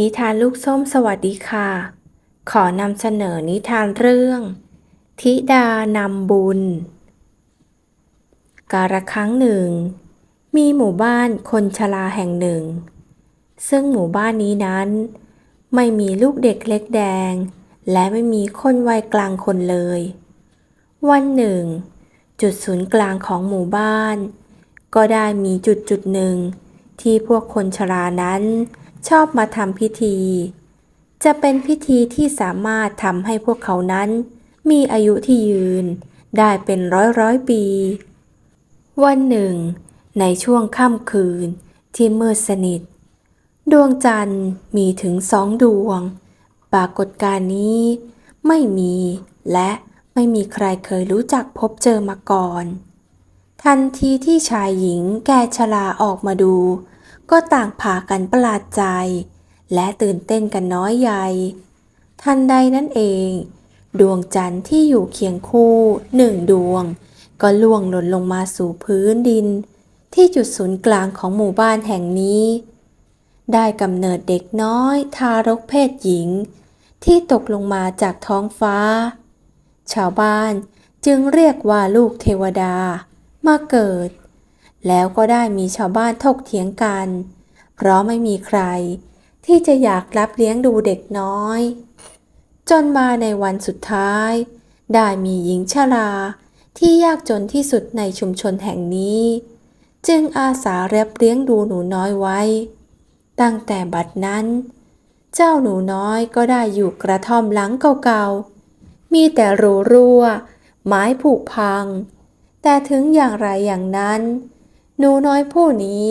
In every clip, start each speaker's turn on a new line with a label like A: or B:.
A: นิทานลูกส้มสวัสดีค่ะ ขอนำเสนอนิทานเรื่อง ธิดานำบุญ กาละครั้งหนึ่ง มีหมู่บ้านคนชราแห่งหนึ่ง ซึ่งหมู่บ้านนี้นั้น ไม่มีลูกเด็กเล็กแดง และไม่มีคนวัยกลางคนเลย วันหนึ่ง จุดศูนย์กลางของหมู่บ้าน ก็ได้มีจุดจุดหนึ่งที่พวกคนชรานั้น ชอบมาทำพิธี จะเป็นพิธีที่สามารถทำให้พวกเขานั้น มีอายุที่ยืน ได้เป็นร้อยร้อยปี วันหนึ่ง ในช่วงค่ำคืนที่มืดสนิท ดวงจันทร์มีถึงสองดวง ปรากฏการณ์นี้ไม่มีและไม่มีใครเคยรู้จักพบเจอมาก่อน ทันทีที่ชายหญิงแก่ชราออกมาดู ก็ต่างพากันประหลาดใจ และตื่นเต้นกันน้อยใหญ่ ทันใดนั้นเอง ดวงจันทร์ที่อยู่เคียงคู่หนึ่งดวง ก็ล่วงหล่นลงมาสู่พื้นดิน ที่จุดศูนย์กลางของหมู่บ้านแห่งนี้ ได้กำเนิดเด็กน้อยทารกเพศหญิง ที่ตกลงมาจากท้องฟ้า ชาวบ้านจึงเรียกว่าลูกเทวดา มาเกิด แล้วก็ได้มีชาวบ้านถกเถียงกัน เพราะไม่มีใคร ที่จะอยากรับเลี้ยงดูเด็กน้อย จนมาในวันสุดท้าย ได้มีหญิงชราที่ยากจนที่สุดในชุมชนแห่งนี้ จึงอาสารับเลี้ยงดูหนูน้อยไว้ ตั้งแต่บัดนั้น เจ้าหนูน้อยก็ได้อยู่กระท่อมหลังเก่าๆ มีแต่รูรั่ว ไม้ผุพัง แต่ถึงอย่างไรอย่างนั้น หนูน้อยผู้นี้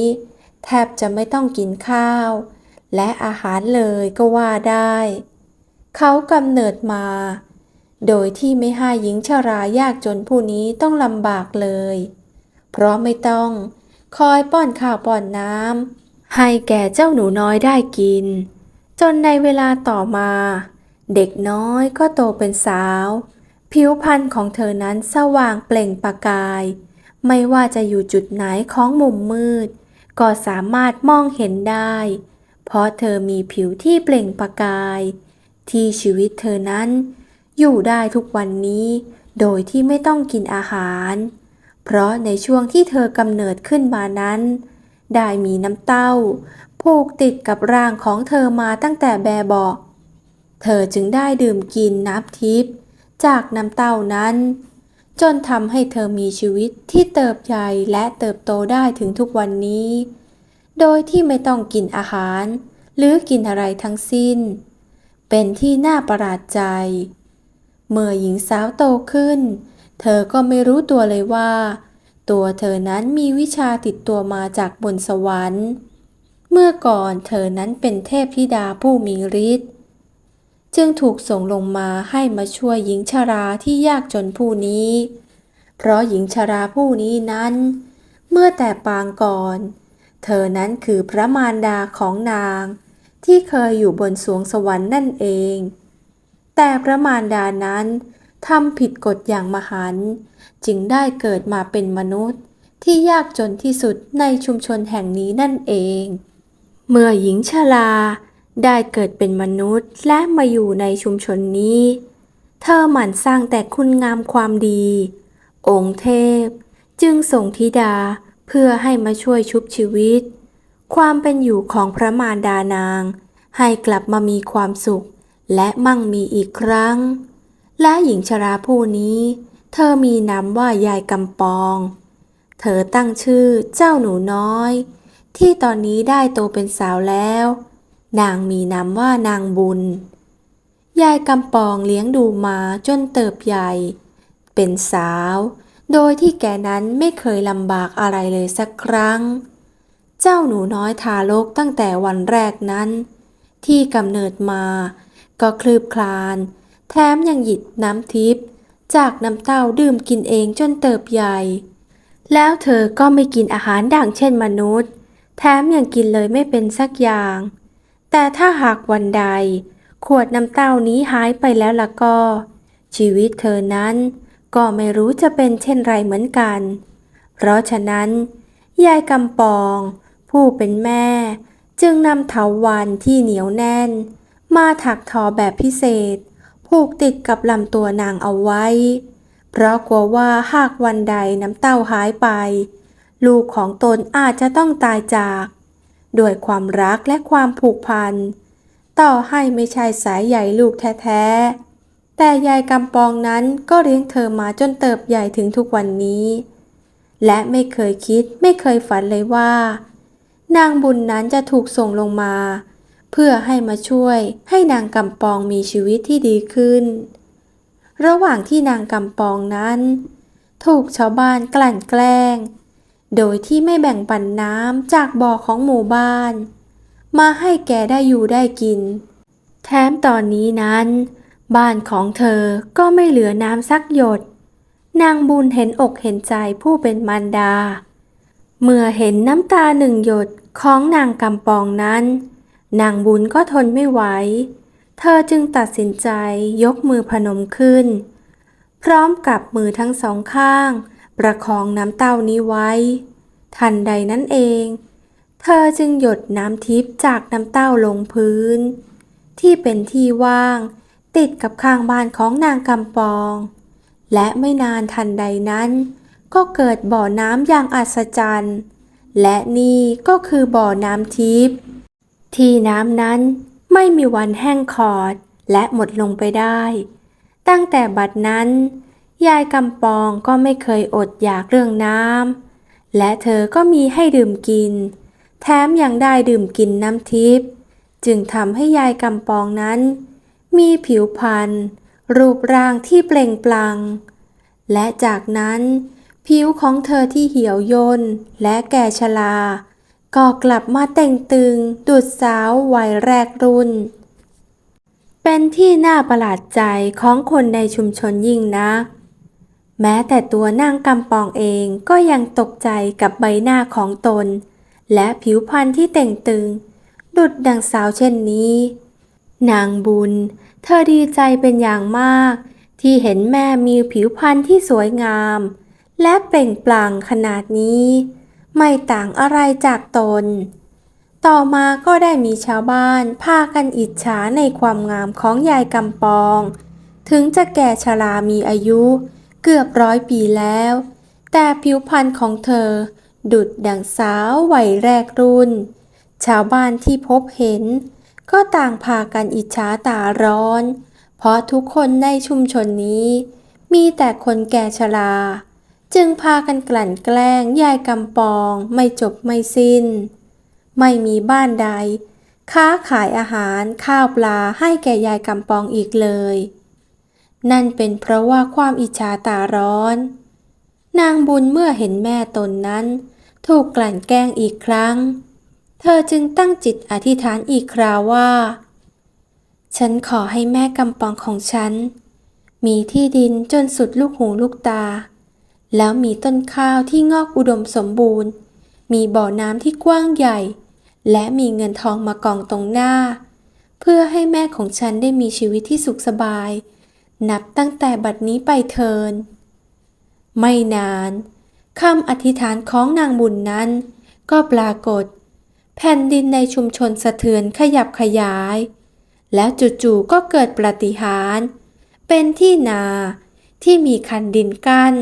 A: แทบจะไม่ต้องกินข้าว และอาหารเลยก็ว่าได้ เขากำเนิดมา โดยที่ไม่ให้หญิงชรายากจนผู้นี้ต้องลำบากเลย เพราะไม่ต้องคอยป้อนข้าวป้อนน้ำให้แก่เจ้าหนูน้อยได้กิน จนในเวลาต่อมา เด็กน้อยก็โตเป็นสาว ผิวพรรณของเธอนั้นสว่างเปล่งประกาย ไม่ว่าจะอยู่จุดไหนของมุมมืด ก็สามารถมองเห็นได้ เพราะเธอมีผิวที่เปล่งประกาย ที่ชีวิตเธอนั้น อยู่ได้ทุกวันนี้ โดยที่ไม่ต้องกินอาหาร เพราะในช่วงที่เธอกำเนิดขึ้นมานั้น ได้มีน้ำเต้า ผูกติดกับร่างของเธอมาตั้งแต่แบบเบาะเธอจึงได้ดื่มกินน้ำทิพย์จากน้ำเต้านั้น จนทำให้เธอมีชีวิตที่เติบใหญ่และเติบโตได้ถึงทุกวันนี้ โดยที่ไม่ต้องกินอาหาร หรือกินอะไรทั้งสิ้น เป็นที่น่าประหลาดใจ เมื่อหญิงสาวโตขึ้น เธอก็ไม่รู้ตัวเลยว่า ตัวเธอนั้นมีวิชาติดตัวมาจากบนสวรรค์ เมื่อก่อนเธอนั้นเป็นเทพธิดาผู้มีฤทธิ์ จึงถูกส่งลงมาให้มาช่วยหญิงชราที่ยากจนผู้นี้ เพราะหญิงชราผู้นี้นั้น เมื่อแต่ปางก่อน เธอนั้นคือพระมารดาของนาง ที่เคยอยู่บนสวงสวรรค์นั่นเอง แต่พระมารดานั้นทำผิดกฎอย่างมหัน จึงได้เกิดมาเป็นมนุษย์ที่ยากจนที่สุดในชุมชนแห่งนี้นั่นเอง เมื่อหญิงชรา ได้เกิดเป็นมนุษย์และมาอยู่ในชุมชนนี้ เธอหมั่นสร้างแต่คุณงามความดี องค์เทพ จึงส่งธิดาเพื่อให้มาช่วยชุบชีวิต ความเป็นอยู่ของพระมารดานาง ให้กลับมามีความสุข และมั่งมีอีกครั้ง และหญิงชราผู้นี้ เธอมีนามว่ายายกำปอง เธอตั้งชื่อเจ้าหนูน้อย ที่ตอนนี้ได้โตเป็นสาวแล้ว นางมีนามว่านางบุญ ยายกำปองเลี้ยงดูมาจนเติบใหญ่ เป็นสาว โดยที่แกนั้นไม่เคยลำบากอะไรเลยสักครั้ง เจ้าหนูน้อยทารกตั้งแต่วันแรกนั้น ที่กำเนิดมา ก็คลืบคลาน แถมยังหยิบน้ำทิพย์จากน้ำเต้าดื่มกินเองจนเติบใหญ่ แล้วเธอก็ไม่กินอาหารด่างเช่นมนุษย์ แถมยังกินเลยไม่เป็นสักอย่าง แต่ถ้าหากวันใด ขวดน้ำเต้านี้หายไปแล้วล่ะก็ ชีวิตเธอนั้นก็ไม่รู้จะเป็นเช่นไรเหมือนกัน เพราะฉะนั้น ยายกำปอง ผู้เป็นแม่ จึงนำเถาวันที่เหนียวแน่น มาถักทอแบบพิเศษ ผูกติดกับลำตัวนางเอาไว้ เพราะกลัวว่าหากวันใดน้ำเต้าหายไป ลูกของตนอาจจะต้องตายจาก ด้วยความรักและความผูกพัน ต่อให้ไม่ใช่สายใหญ่ลูกแท้ๆ แต่ยายกำปองนั้นก็เลี้ยงเธอมาจนเติบใหญ่ถึงทุกวันนี้ และไม่เคยคิดไม่เคยฝันเลยว่า นางบุญนั้นจะถูกส่งลงมา เพื่อให้มาช่วยให้นางกำปองมีชีวิตที่ดีขึ้น ระหว่างที่นางกำปองนั้น ถูกชาวบ้านกลั่นแกล้ง โดยที่ไม่แบ่งปันน้ำจากบ่อของหมู่บ้าน มาให้แกได้อยู่ได้กิน แถมตอนนี้นั้น บ้านของเธอก็ไม่เหลือน้ำสักหยด นางบุญเห็นอกเห็นใจผู้เป็นมารดา เมื่อเห็นน้ำตาหนึ่งหยดของนางกำปองนั้น นางบุญก็ทนไม่ไหว เธอจึงตัดสินใจยกมือพนมขึ้น พร้อมกับมือทั้งสองข้าง ประคองน้ำเต้านี้ไว้ ทันใดนั้นเอง เธอจึงหยดน้ำทิพย์จากน้ำเต้าลงพื้น ที่เป็นที่ว่าง ติดกับข้างบ้านของนางกำปอง และไม่นานทันใดนั้น ก็เกิดบ่อน้ำอย่างอัศจรรย์ และนี่ก็คือบ่อน้ำทิพย์ที่น้ำนั้นไม่มีวันแห้งขอดและหมดลงไปได้ ตั้งแต่บัดนั้น ยายกำปองก็ไม่เคยอดอยากเรื่องน้ำ และเธอก็มีให้ดื่มกิน แถมยังได้ดื่มกินน้ำทิพย์ จึงทำให้ยายกำปองนั้น มีผิวพรรณรูปร่างที่เปล่งปลั่ง และจากนั้น ผิวของเธอที่เหี่ยวย่นและแก่ชรา ก็กลับมาเต่งตึงดุดสาววัยแรกรุ่น เป็นที่น่าประหลาดใจของคนในชุมชนยิ่งนัก แม้แต่ตัวนางกำปองเองก็ยังตกใจกับใบหน้าของตน และผิวพรรณที่เต่งตึง ดุดดังสาวเช่นนี้ นางบุญ เธอดีใจเป็นอย่างมาก ที่เห็นแม่มีผิวพรรณที่สวยงาม และเปล่งปลั่งขนาดนี้ ไม่ต่างอะไรจากตน ต่อมาก็ได้มีชาวบ้านพากันอิจฉาในความงามของยายกำปอง ถึงจะแก่ชรามีอายุ เกือบร้อยปีแล้ว แต่ผิวพรรณของเธอ ดุดดังสาววัยแรกรุ่น ชาวบ้านที่พบเห็น ก็ต่างพากันอิจฉาตาร้อน เพราะทุกคนในชุมชนนี้ มีแต่คนแก่ชรา จึงพากันกลั่นแกล้งยายกำปองไม่จบไม่สิ้น ไม่มีบ้านใด ค้าขายอาหารข้าวปลาให้แก่ยายกำปองอีกเลย นั่นเป็นเพราะว่าความอิจฉาตาร้อน นางบุญเมื่อเห็นแม่ตนนั้น ถูกกลั่นแกล้งอีกครั้ง เธอจึงตั้งจิตอธิษฐานอีกคราวว่า ฉันขอให้แม่กำปองของฉัน มีที่ดินจนสุดลูกหูลูกตา แล้วมีต้นข้าวที่งอกอุดมสมบูรณ์ มีบ่อน้ำที่กว้างใหญ่ และมีเงินทองมากองตรงหน้า เพื่อให้แม่ของฉันได้มีชีวิตที่สุขสบาย นับตั้งแต่บัดนี้ไปเทิน ไม่นานคำอธิษฐานของนางบุญนั้น ก็ปรากฏ แผ่นดินในชุมชนสะเทือนขยับขยาย แล้วจู่ๆก็เกิดปาฏิหาริย์เป็นที่นาที่มีคันดินกั้น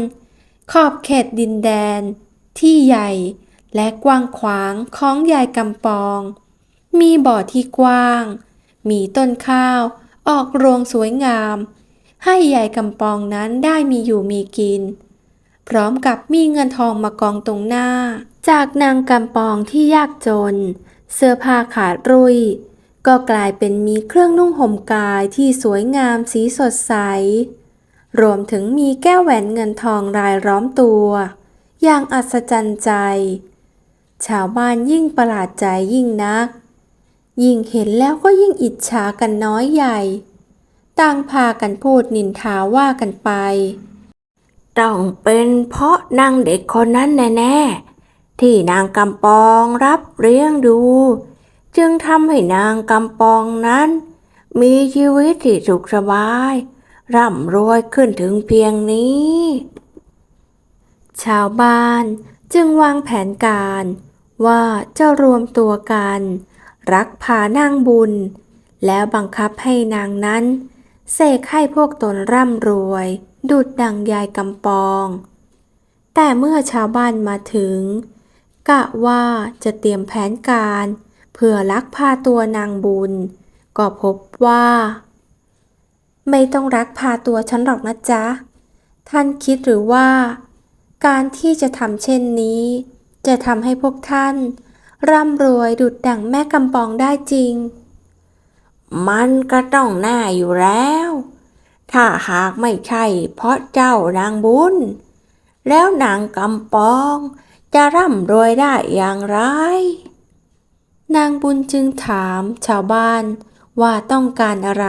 A: ขอบเขตดินแดน ที่ใหญ่และกว้างขวางของยายกำปอง มีบ่อที่กว้าง มีต้นข้าวออกรวงสวยงาม ให้ยายกำปองนั้นได้มีอยู่มีกิน พร้อมกับมีเงินทองมากองตรงหน้า จากนางกำปองที่ยากจน เสื้อผ้าขาดรุ่ยก็กลายเป็นมีเครื่องนุ่งห่มกายที่สวยงามสีสดใส รวมถึงมีแก้วแหวนเงินทองรายล้อมตัว อย่างอัศจรรย์ใจ ชาวบ้านยิ่งประหลาดใจยิ่งนัก ยิ่งเห็นแล้วก็ยิ่งอิจฉากันน้อยใหญ่ ต่างพากันพูดนินทาว่ากันไป ต้องเป็นเพราะนางเด็กคนนั้นแน่ๆ ที่นางกำปองรับเลี้ยงดู จึงทำให้นางกำปองนั้น มีชีวิตที่สุขสบาย ร่ำรวยขึ้นถึงเพียงนี้ ชาวบ้านจึงวางแผนการว่าจะรวมตัวกัน รักพานางบุญ แล้วบังคับให้นางนั้น เสกให้พวกตนร่ำรวย ดุดดังยายกำปอง แต่เมื่อชาวบ้านมาถึง กะว่าจะเตรียมแผนการเพื่อลักพาตัวนางบุญ ก็พบว่า ไม่ต้องรักพาตัวฉันหรอกนะจ๊ะ ท่านคิดหรือว่า การที่จะทำเช่นนี้ จะทำให้พวกท่าน ร่ำรวยดุดดังแม่กำปองได้จริง
B: มันก็ต้องแน่อยู่แล้ว ถ้าหากไม่ใช่เพราะเจ้านางบุญ แล้วนางกำปองจะร่ำรวยได้อย่างไร
A: นางบุญจึงถามชาวบ้านว่าต้องการอะไร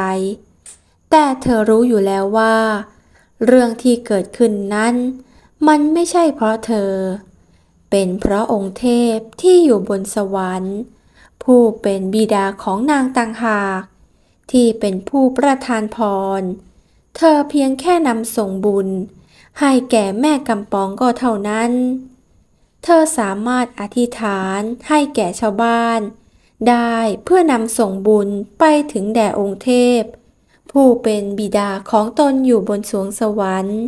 A: แต่เธอรู้อยู่แล้วว่า เรื่องที่เกิดขึ้นนั้น มันไม่ใช่เพราะเธอ เป็นเพราะองค์เทพที่อยู่บนสวรรค์ ผู้เป็นบิดาของนางต่างหาก ที่เป็นผู้ประทานพร เธอเพียงแค่นำส่งบุญ ให้แก่แม่กำปองก็เท่านั้น เธอสามารถอธิษฐานให้แก่ชาวบ้าน ได้เพื่อนำส่งบุญไปถึงแด่องค์เทพ ผู้เป็นบิดาของตนอยู่บนสวงสวรรค์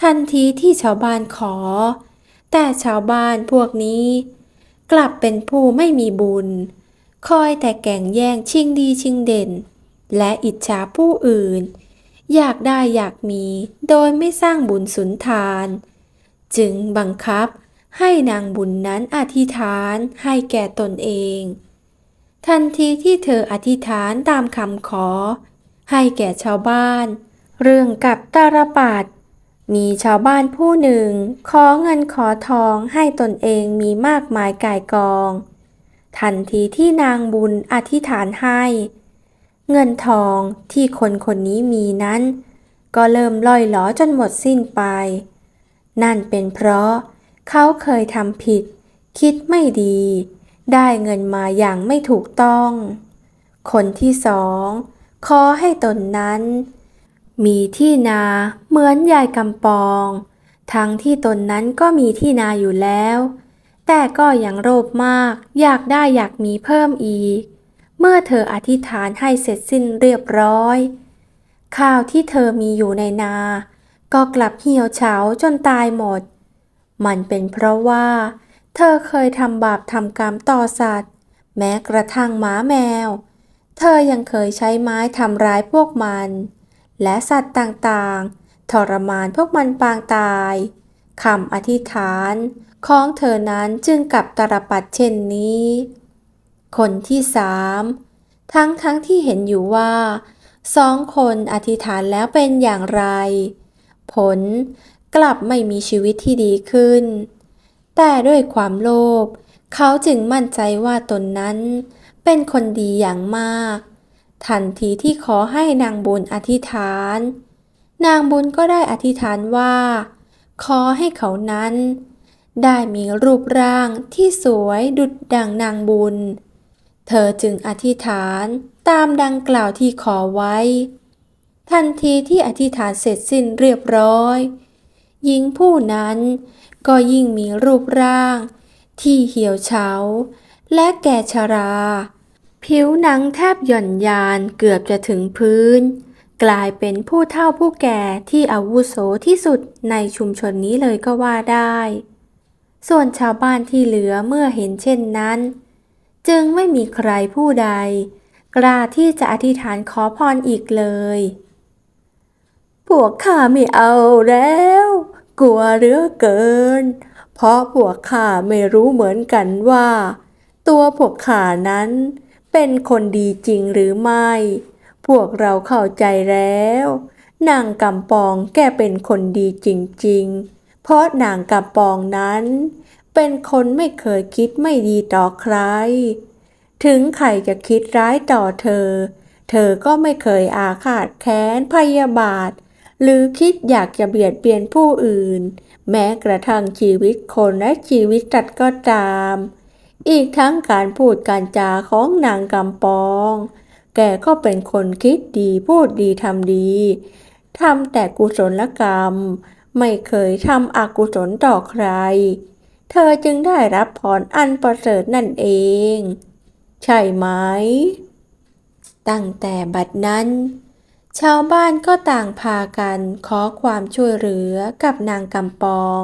A: ทันทีที่ชาวบ้านขอ แต่ชาวบ้านพวกนี้ กลับเป็นผู้ไม่มีบุญ คอยแต่แก่งแย่งชิงดีชิงเด่น และอิจฉาผู้อื่น อยากได้อยากมีโดยไม่สร้างบุญสุนทาน จึงบังคับให้นางบุญนั้นอธิษฐานให้แก่ตนเอง ทันทีที่เธออธิษฐานตามคำขอ ให้แก่ชาวบ้าน เรื่องกับตาลปัดมีชาวบ้านผู้หนึ่งขอเงินขอทองให้ตนเองมีมากมายก่ายกอง ทันทีที่นางบุญอธิษฐานให้ เงินทองที่คนคนนี้มีนั้น ก็เริ่มล่อยหลอจนหมดสิ้นไป นั่นเป็นเพราะเขาเคยทำผิด คิดไม่ดี ได้เงินมาอย่างไม่ถูกต้อง คนที่สองขอให้ตนนั้น มีที่นาเหมือนยายกำปอง ทั้งที่ตนนั้นก็มีที่นาอยู่แล้ว แต่ก็ยังโลภมาก อยากได้อยากมีเพิ่มอีก เมื่อเธออธิษฐานให้เสร็จสิ้นเรียบร้อย ข้าวที่เธอมีอยู่ในนา ก็กลับเหี่ยวเฉาจนตายหมด มันเป็นเพราะว่า เธอเคยทำบาปทำกรรมต่อสัตว์ แม้กระทั่งหมาแมว เธอยังเคยใช้ไม้ทำร้ายพวกมัน และสัตว์ต่างๆ ทรมานพวกมันปางตายคำอธิษฐาน ของเธอนั้นจึงกลับตรปัดเช่นนี้ คนที่สามทั้งทั้งที่เห็นอยู่ว่าสองคนอธิษฐานแล้วเป็นอย่างไร ผลกลับไม่มีชีวิตที่ดีขึ้น แต่ด้วยความโลภเขาจึงมั่นใจว่าตนนั้น เป็นคนดีอย่างมาก ทันทีที่ขอให้นางบุญอธิษฐาน นางบุญก็ได้อธิษฐานว่า ขอให้เขานั้น ได้มีรูปร่างที่สวยดุจดังนางบุญ เธอจึงอธิษฐานตามดังกล่าวที่ขอไว้ ทันทีที่อธิษฐานเสร็จสิ้นเรียบร้อย หญิงผู้นั้นก็ยิ่งมีรูปร่าง ที่เหี่ยวเฉา และแก่ชรา ผิวหนังแทบหย่อนยานเกือบจะถึงพื้น กลายเป็นผู้เฒ่าผู้แก่ที่อาวุโสที่สุดในชุมชนนี้เลยก็ว่าได้ ส่วนชาวบ้านที่เหลือเมื่อเห็นเช่นนั้น จึงไม่มีใครผู้ใด กล้าที่จะอธิษฐานขอพรอีกเลย พวกข้าไม่เอาแล้ว กลัวเหลือเกิน เพราะพวกข้าไม่รู้เหมือนกันว่า ตัวพวกข้านั้น เป็นคนดีจริงหรือไม่ พวกเราเข้าใจแล้วนางกำปองแกเป็นคนดีจริง ๆ เพราะนางกำปองนั้น เป็นคนไม่เคยคิดไม่ดีต่อใคร ถึงใครจะคิดร้ายต่อเธอ เธอก็ไม่เคยอาฆาตแค้นพยาบาท หรือคิดอยากจะเบียดเบียนผู้อื่น แม้กระทั่งชีวิตคนและชีวิตสัตว์ก็ตาม อีกทั้งการพูดการจาของนางกำปอง แกก็เป็นคนคิดดีพูดดีทำดีทำแต่กุศลกรรม ไม่เคยทำอกุศลต่อใคร เธอจึงได้รับพรอันประเสริฐนั่นเอง
B: ใช่ไหม
A: ตั้งแต่บัดนั้น ชาวบ้านก็ต่างพากันขอความช่วยเหลือกับนางกำปอง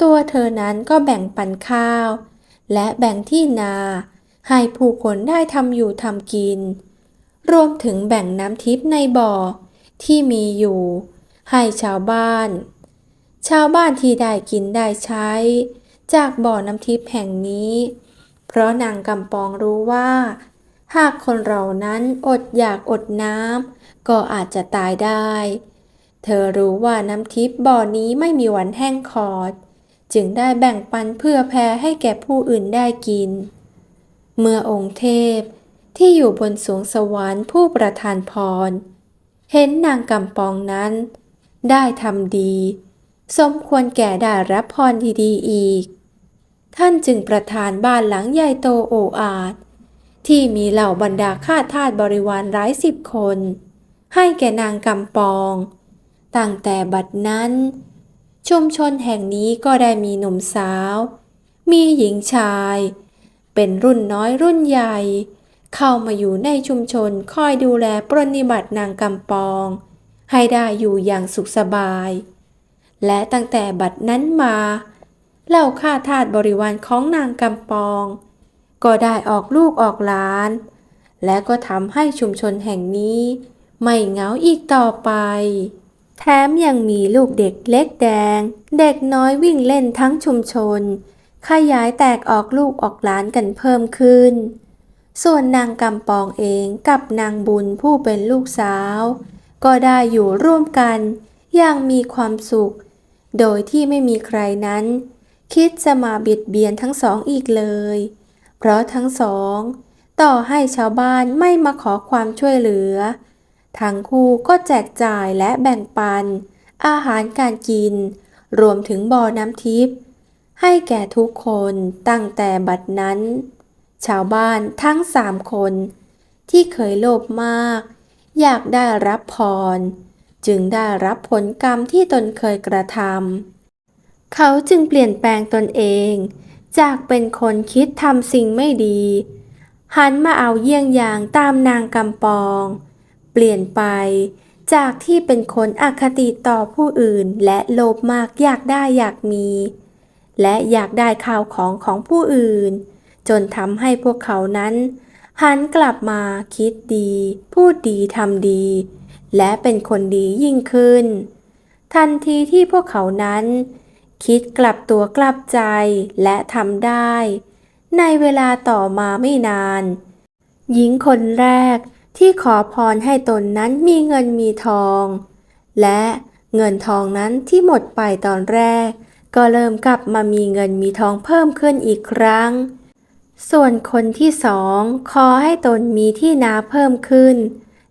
A: ตัวเธอนั้นก็แบ่งปันข้าว และแบ่งที่นาให้ผู้คนได้ทำอยู่ทำกิน รวมถึงแบ่งน้ำทิพย์ในบ่อที่มีอยู่ ให้ชาวบ้าน ชาวบ้านที่ได้กินได้ใช้ จากบ่อน้ำทิพย์แห่งนี้ เพราะนางกำปองรู้ว่า หากคนเรานั้นอดอยากอดน้ำก็อาจจะตายได้ เธอรู้ว่าน้ำทิพย์บ่อนี้ไม่มีวันแห้งขอด จึงได้แบ่งปันเพื่อแผ่ให้แก่ผู้อื่นได้กิน เมื่อองค์เทพที่อยู่บนสวงสวรรค์ผู้ประทานพร เห็นนางกำปองนั้น ได้ทำดี สมควรแก่ได้รับพรดีๆอีก ท่านจึงประทานบ้านหลังใหญ่โตโออาจที่มีเหล่าบรรดาข้าทาสบริวารร้ายสิบคน ให้แก่นางกำปอง ตั้งแต่บัดนั้น ชุมชนแห่งนี้ก็ได้มีหนุ่มสาว มีหญิงชาย เป็นรุ่นน้อยรุ่นใหญ่ เข้ามาอยู่ในชุมชนคอยดูแลปรนนิบัตินางกำปอง ให้ได้อยู่อย่างสุขสบาย และตั้งแต่บัดนั้นมาเหล่าข้าทาสบริวารของนางกำปอง ก็ได้ออกลูกออกหลาน และก็ทำให้ชุมชนแห่งนี้ ไม่เหงาอีกต่อไป แถมยังมีลูกเด็กเล็กแดง เด็กน้อยวิ่งเล่นทั้งชุมชน ขยายแตกออกลูกออกหลานกันเพิ่มขึ้น ส่วนนางกำปองเองกับนางบุญผู้เป็นลูกสาว ก็ได้อยู่ร่วมกัน อย่างมีความสุข โดยที่ไม่มีใครนั้น คิดจะมาเบียดเบียนทั้งสองอีกเลย เพราะทั้งสอง ต่อให้ชาวบ้านไม่มาขอความช่วยเหลือ ทั้งคู่ก็แจกจ่ายและแบ่งปัน อาหารการกิน รวมถึงบ่อน้ำทิพย์ให้แก่ทุกคนตั้งแต่บัดนั้น ชาวบ้านทั้งสามคน ที่เคยโลภมาก อยากได้รับพร จึงได้รับผลกรรมที่ตนเคยกระทำเขาจึงเปลี่ยนแปลงตนเอง จากเป็นคนคิดทำสิ่งไม่ดี หันมาเอาเยี่ยงอย่างตามนางกำปอง เปลี่ยนไปจากที่เป็นคนอคติต่อผู้อื่นและโลภมากอยากได้อยากมี และอยากได้ข่าวของของผู้อื่น จนทำให้พวกเขานั้น หันกลับมาคิดดี พูดดีทำดี และเป็นคนดียิ่งขึ้น ทันทีที่พวกเขานั้น คิดกลับตัวกลับใจและทำได้ ในเวลาต่อมาไม่นาน หญิงคนแรกที่ขอพรให้ตนนั้นมีเงินมีทอง และเงินทองนั้นที่หมดไปตอนแรก ก็เริ่มกลับมามีเงินมีทองเพิ่มขึ้นอีกครั้ง ส่วนคนที่สองขอให้ตนมีที่นาเพิ่มขึ้น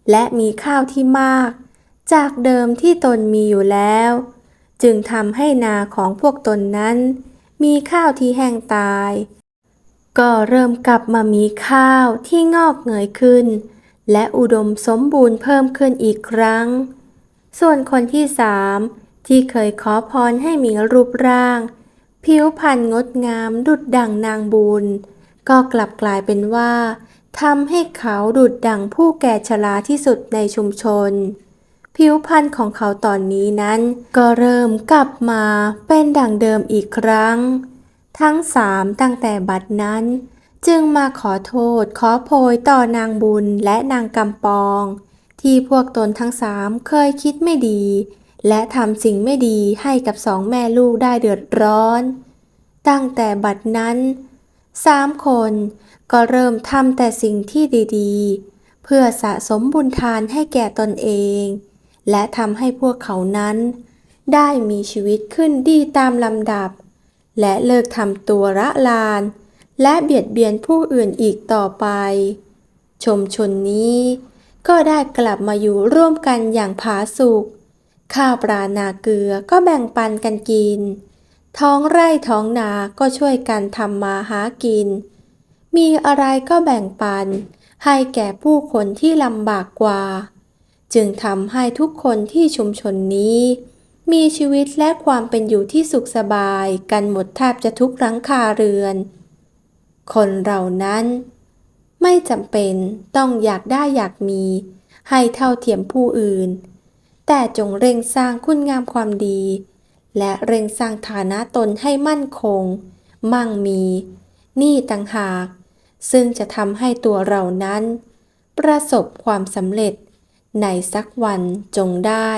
A: และมีข้าวที่มาก จากเดิมที่ตนมีอยู่แล้ว จึงทำให้นาของพวกตนนั้น มีข้าวที่แห้งตาย ก็เริ่มกลับมามีข้าวที่งอกเงยขึ้น และอุดมสมบูรณ์เพิ่มขึ้นอีกครั้ง ส่วนคนที่สามที่เคยขอพรให้มีรูปร่าง ผิวพรรณงดงามดุดดังนางบุญ ก็กลับกลายเป็นว่าทำให้เขาดุดดังผู้แก่ชราที่สุดในชุมชน ผิวพรรณของเขาตอนนี้นั้นก็เริ่มกลับมาเป็นดังเดิมอีกครั้ง ทั้งสามตั้งแต่บัดนั้น จึงมาขอโทษขอโพยต่อนางบุญและนางกำปอง ที่พวกตนทั้งสามเคยคิดไม่ดี และทำสิ่งไม่ดีให้กับสองแม่ลูกได้เดือดร้อน ตั้งแต่บัดนั้น สามคนก็เริ่มทำแต่สิ่งที่ดีๆ เพื่อสะสมบุญทานให้แก่ตนเอง และทำให้พวกเขานั้น ได้มีชีวิตขึ้นดีตามลำดับ และเลิกทำตัวระลาน และเบียดเบียนผู้อื่นอีกต่อไป ชมชนนี้ ก็ได้กลับมาอยู่ร่วมกันอย่างผาสุกข้าวปลานาเกลือก็แบ่งปันกันกิน ท้องไร่ท้องนาก็ช่วยกันทำมาหากิน มีอะไรก็แบ่งปัน ให้แก่ผู้คนที่ลำบากกว่า จึงทำให้ทุกคนที่ชุมชนนี้ มีชีวิตและความเป็นอยู่ที่สุขสบายกันหมดแทบจะทุกหลังคาเรือน คนเรานั้น ไม่จำเป็นต้องอยากได้อยากมี ให้เท่าเทียมผู้อื่น แต่จงเร่งสร้างคุณงามความดี และเร่งสร้างฐานะตนให้มั่นคง มั่งมี นี่ต่างหาก ซึ่งจะทำให้ตัวเรานั้น ประสบความสำเร็จ ในสักวันจงได้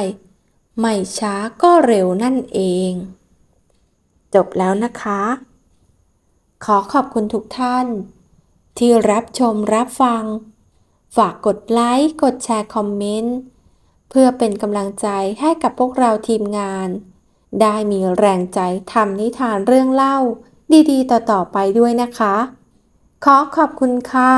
A: ไม่ช้าก็เร็วนั่นเอง จบแล้วนะคะ ขอขอบคุณทุกท่าน ที่รับชมรับฟัง ฝากกดไลค์ กดแชร์คอมเมนต์ เพื่อเป็นกำลังใจให้กับพวกเราทีมงาน ได้มีแรงใจทำนิทานเรื่องเล่า ดีๆ ต่อๆไปด้วยนะคะ ขอขอบคุณค่ะ